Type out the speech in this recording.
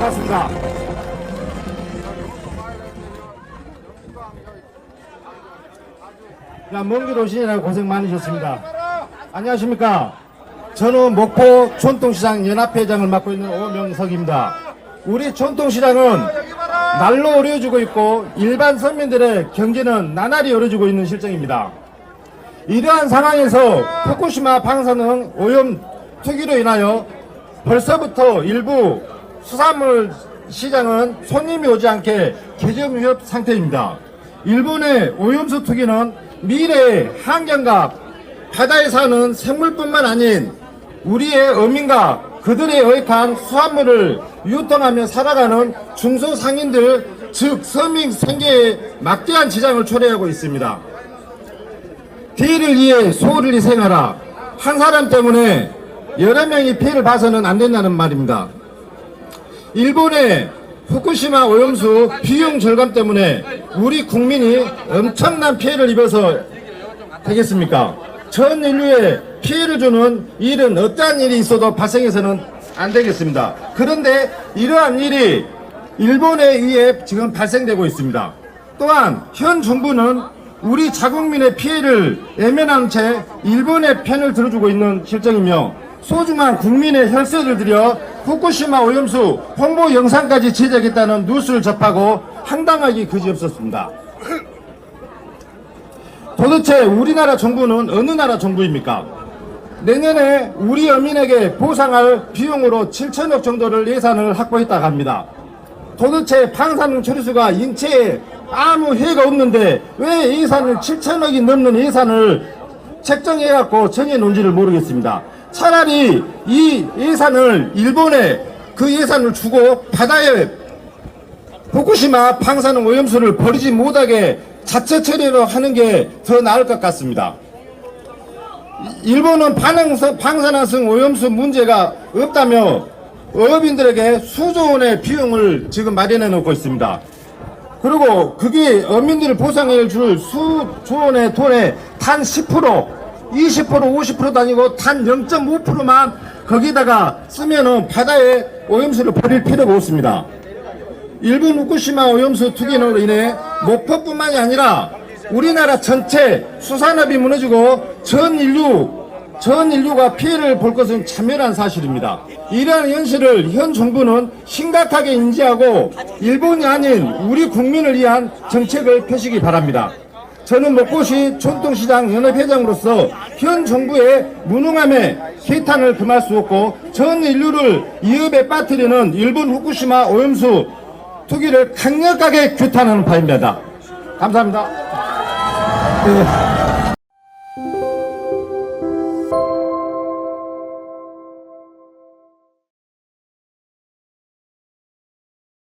반갑습니다. 야, 먼길 오시느라 고생 많으셨습니다. 안녕하십니까. 저는 목포 전통시장 연합회장을 맡고 있는 오명석입니다. 우리 전통시장은 날로 어려워지고 있고 일반 서민들의 경제는 나날이 어려지고 있는 실정입니다. 이러한 상황에서 후쿠시마 방사능 오염 투기로 인하여 벌써부터 일부 수산물 시장은 손님이 오지 않게 개점 위협 상태입니다. 일본의 오염수 투기는 미래의 환경과 바다에 사는 생물뿐만 아닌 우리의 어민과 그들의 어획한 수산물을 유통하며 살아가는 중소상인들 즉 서민 생계에 막대한 지장을 초래하고 있습니다. 피해를 위해 소를 희생하라. 한 사람 때문에 여러 명이 피해를 봐서는 안 된다는 말입니다. 일본의 후쿠시마 오염수 비용 절감 때문에 우리 국민이 엄청난 피해를 입어서 되겠습니까? 전 인류에 피해를 주는 일은 어떠한 일이 있어도 발생해서는 안 되겠습니다. 그런데 이러한 일이 일본에 의해 지금 발생되고 있습니다. 또한 현 정부는 우리 자국민의 피해를 외면한 채 일본의 편을 들어주고 있는 실정이며 소중한 국민의 혈세를 들여 후쿠시마 오염수 홍보 영상까지 제작했다는 뉴스를 접하고 황당하기 그지없었습니다. 도대체 우리나라 정부는 어느 나라 정부입니까? 내년에 우리 어민에게 보상할 비용으로 7천억 정도를 예산을 확보했다고 합니다. 도대체 방사능 처리수가 인체에 아무 해가 없는데 왜 예산을 7천억이 넘는 예산을 책정해갖고 정해놓은지를 모르겠습니다. 차라리 이 예산을 일본에 그 예산을 주고 바다에 후쿠시마 방사능 오염수를 버리지 못하게 자체 처리로 하는 게 더 나을 것 같습니다. 일본은 방사능성 오염수 문제가 없다며 어업인들에게 수조 원의 비용을 지금 마련해 놓고 있습니다. 그리고 그게 어민들을 보상해 줄 수조 원의 돈의 단 10%, 20%, 50%도 아니고 단 0.5%만 거기다가 쓰면은 바다에 오염수를 버릴 필요가 없습니다. 일본 후쿠시마 오염수 투기로 인해 목포뿐만이 아니라 우리나라 전체 수산업이 무너지고 전 인류 전 인류가 피해를 볼 것은 참연한 사실입니다. 이러한 현실을 현 정부는 심각하게 인지하고 일본이 아닌 우리 국민을 위한 정책을 펴시기 바랍니다. 저는 목포시 전통시장 연합회장으로서 현 정부의 무능함에 개탄을 금할 수 없고 전 인류를 위협에 빠뜨리는 일본 후쿠시마 오염수 투기를 강력하게 규탄하는 바입니다. 감사합니다. 네,